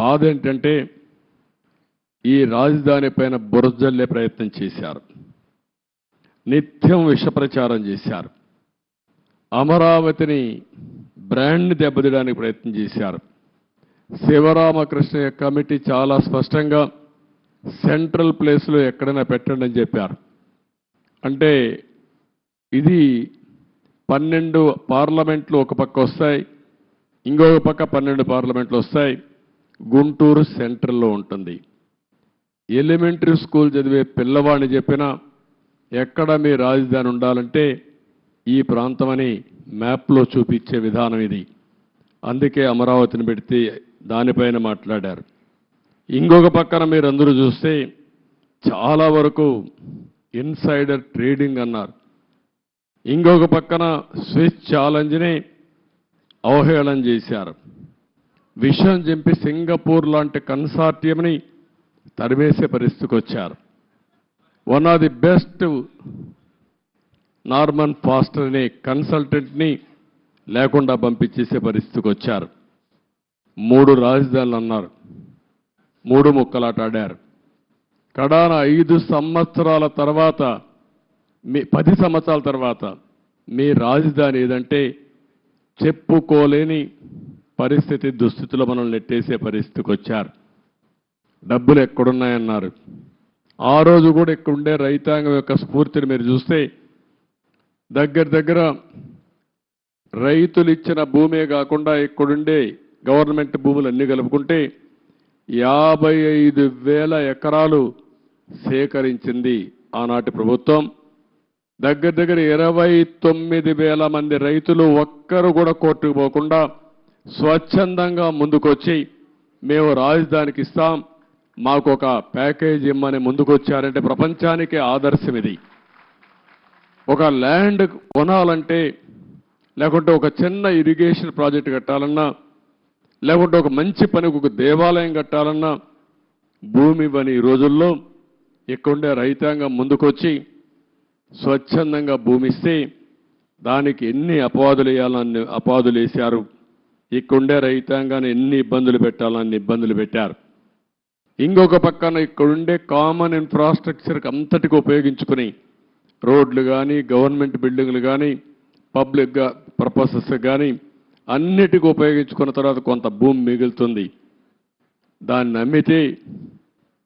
బాధ ఏంటంటే ఈ రాజధాని పైన బురజల్లే ప్రయత్నం చేశారు. నిత్యం విషప్రచారం చేశారు. అమరావతిని బ్రాండ్ని దెబ్బతీయడానికి ప్రయత్నం చేశారు. శివరామకృష్ణ కమిటీ చాలా స్పష్టంగా సెంట్రల్ ప్లేస్లో ఎక్కడైనా పెట్టండి అని చెప్పారు. అంటే ఇది పన్నెండు పార్లమెంట్లు ఒక పక్క వస్తాయి ఇంకొక పక్క పన్నెండు పార్లమెంట్లు వస్తాయి గుంటూరు సెంట్రల్లో ఉంటుంది. ఎలిమెంటరీ స్కూల్ చదివే పిల్లవాడిని చెప్పినా ఎక్కడ మీ రాజధాని ఉండాలంటే ఈ ప్రాంతం అని మ్యాప్లో చూపించే విధానం ఇది. అందుకే అమరావతిని పెడితే దానిపైన మాట్లాడారు. ఇంకొక పక్కన మీరు అందరూ చూస్తే చాలా వరకు ఇన్సైడర్ ట్రేడింగ్ అన్నారు. ఇంకొక పక్కన స్విచ్ ఛాలెంజ్ని అవహేళన చేశారు. విషయం చెంపి సింగపూర్ లాంటి కన్సార్టియంని తరివేసే పరిస్థితికి వచ్చారు. One of the best Norman Foster అనే కన్సల్టెంట్ని లేకుండా పంపించేసే పరిస్థితికి వచ్చారు. మూడు రాజధానులు అన్నారు. మూడు ముక్కలాటాడారు కడాన ఐదు సంవత్సరాల తర్వాత మీ పది సంవత్సరాల తర్వాత మీ రాజధాని ఏదంటే చెప్పుకోలేని పరిస్థితి దుస్థితిలో మనం నెట్టేసే పరిస్థితికి వచ్చారు. డబ్బులు ఎక్కడున్నాయన్నారు. ఆ రోజు కూడా ఇక్కడ ఉండే రైతాంగం యొక్క స్ఫూర్తిని మీరు చూస్తే దగ్గర దగ్గర రైతులు ఇచ్చిన భూమే కాకుండా ఇక్కడుండే గవర్నమెంట్ భూములు అన్ని కలుపుకుంటే యాభై ఐదు వేల ఎకరాలు సేకరించింది ఆనాటి ప్రభుత్వం. దగ్గర దగ్గర ఇరవై తొమ్మిది వేల మంది రైతులు ఒక్కరు కూడా కోర్టుకు పోకుండా స్వచ్ఛందంగా ముందుకొచ్చి మేము రాజధానికి ఇస్తాం. మాకు ఒక ప్యాకేజ్ ఇమ్మని ముందుకొచ్చారంటే ప్రపంచానికి ఆదర్శం ఇది. ఒక ల్యాండ్ కొనాలంటే లేకుంటే ఒక చిన్న ఇరిగేషన్ ప్రాజెక్ట్ కట్టాలన్నా లేకుంటే ఒక మంచి పనికి ఒక దేవాలయం కట్టాలన్నా భూమి ఇవ్వని ఈ రోజుల్లో ఇక్కడుండే రైతాంగం ముందుకొచ్చి స్వచ్ఛందంగా భూమిస్తే దానికి ఎన్ని అపవాదులు వేయాలని అపవాదులు వేశారు? ఇక్కడుండే రైతాంగాన్ని ఎన్ని ఇబ్బందులు పెట్టాలని ఇబ్బందులు పెట్టారు. ఇంకొక పక్కన ఇక్కడుండే కామన్ ఇన్ఫ్రాస్ట్రక్చర్కి అంతటికి ఉపయోగించుకుని రోడ్లు కానీ గవర్నమెంట్ బిల్డింగ్లు కానీ పబ్లిక్గా పర్పసెస్ కానీ అన్నిటికి ఉపయోగించుకున్న తర్వాత కొంత భూమి మిగులుతుంది. దాన్ని అమ్మితే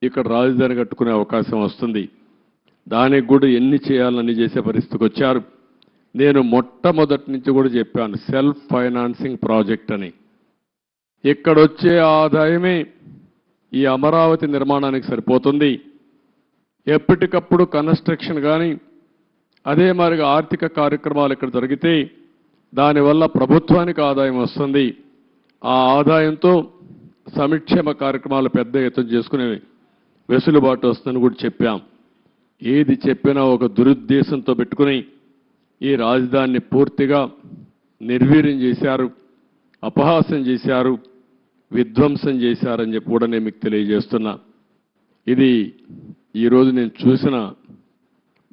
ఇక్కడ రాజధాని కట్టుకునే అవకాశం వస్తుంది. దానికి కూడా ఎన్ని చేయాలని చేసే పరిస్థితికి వచ్చారు. నేను మొట్టమొదటి నుంచి కూడా చెప్పాను సెల్ఫ్ ఫైనాన్సింగ్ ప్రాజెక్ట్ అని. ఇక్కడ వచ్చే ఆదాయమే ఈ అమరావతి నిర్మాణానికి సరిపోతుంది. ఎప్పటికప్పుడు కన్స్ట్రక్షన్ కానీ అదే మరిగా ఆర్థిక కార్యక్రమాలు ఇక్కడ జరిగితే దానివల్ల ప్రభుత్వానికి ఆదాయం వస్తుంది. ఆ ఆదాయంతో సంక్షేమ కార్యక్రమాలు పెద్ద ఎత్తున చేసుకునే వెసులుబాటు వస్తుందని కూడా చెప్పాం. ఏది చెప్పినా ఒక దురుద్దేశంతో పెట్టుకుని ఈ రాజధానిని పూర్తిగా నిర్వీర్యం చేశారు అపహాసం చేశారు విధ్వంసం చేశారని చెప్పి కూడా నేను మీకు తెలియజేస్తున్నా. ఇది ఈరోజు నేను చూసిన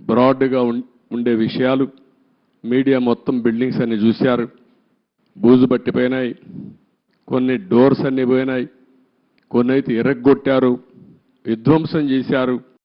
బ్రాడ్గా ఉం- ఉండే విషయాలు. మీడియా మొత్తం బిల్డింగ్స్ అన్ని చూశారు. బూజు పట్టిపోయినాయి కొన్ని డోర్స్ అన్ని పోయినాయి. కొన్ని అయితే ఎరగొట్టారు విధ్వంసం చేశారు.